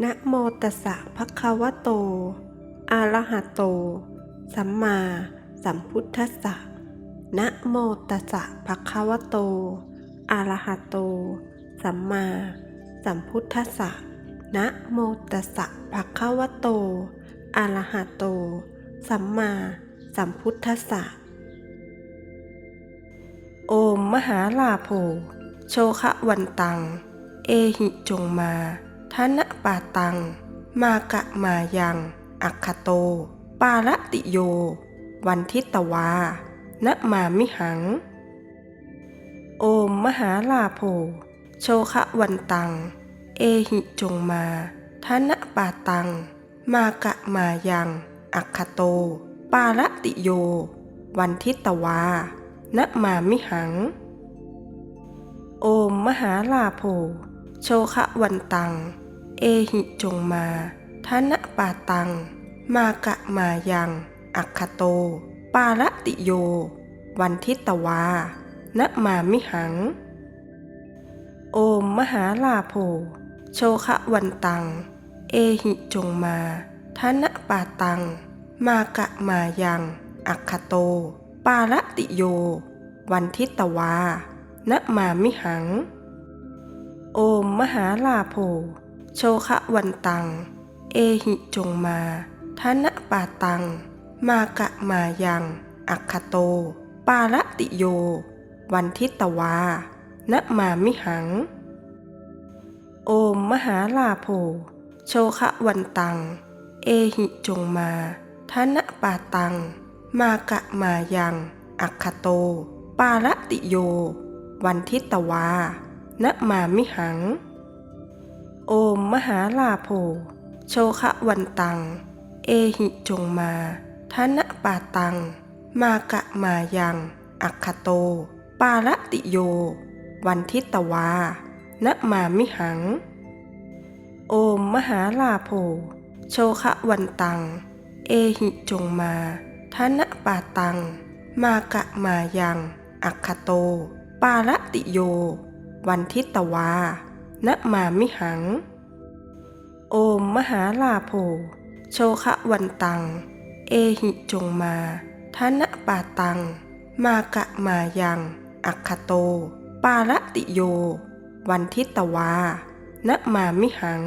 นะโมตัสสะภะคะวะโต อะระหะโต สัมมาสัมพุทธัสสะ นะโมตัสสะภะคะวะโต อะระหะโต สัมมาสัมพุทธัสสะ นะโมตัสสะภะคะวะโต อะระหะโต สัมมาสัมพุทธัสสะ โอมมหาลาโภโชคะวันตัง เอหิจงมา ทนะปาตัง มากะมายัง อัคคโต ปาระติโย วันทิตวานะมามิหัง โอมมหาลาโภ โชคะวันตัง เอหิจงมาทนะปาตัง มากะมายัง อัคคโต ปาระติโย วันทิตวานะมามิหัง โอมมหาลาโภโชคะวันตัง เอหิจงมาทนะปาตัง มากะมายัง อัคคโต ปาระติโย วันทิตวานะมามิหัง โอมมหาลาโภ โชคะวันตัง เอหิจงมาทนะปาตัง มากะมายัง อัคคโต ปาระติโย วันทิตวานะมามิหัง โอมมหาลาโภ โชคะวันตัง เอหิจงมาทนะปาตัง มากะมายัง อัคคโต ปาระติโย วันทิตวานะมามิหัง โอมมหาลาโภ โชคะวันตัง เอหิจงมาทนะปาตัง มากะมายัง อัคคโต ปาระติโย วันทิตวานะมามิหัง โอมมหาลาโภโชคะวันตัง เอหิจงมาทนะปาตัง มากะมายัง อัคคโต ปาระติโย วันทิตวานะมามิหัง โอมมหาลาโภโชคะวันตัง เอหิจงมาทนะปาตัง มากะมายัง อัคคโต ปาระติโย วันทิตวา นะมามิหัง โอมมหาลาโภโชคะวันตัง เอหิจงมาทนะปาตัง มากะมายัง อัคคโต ปาระติโย วันทิตวานะมามิหัง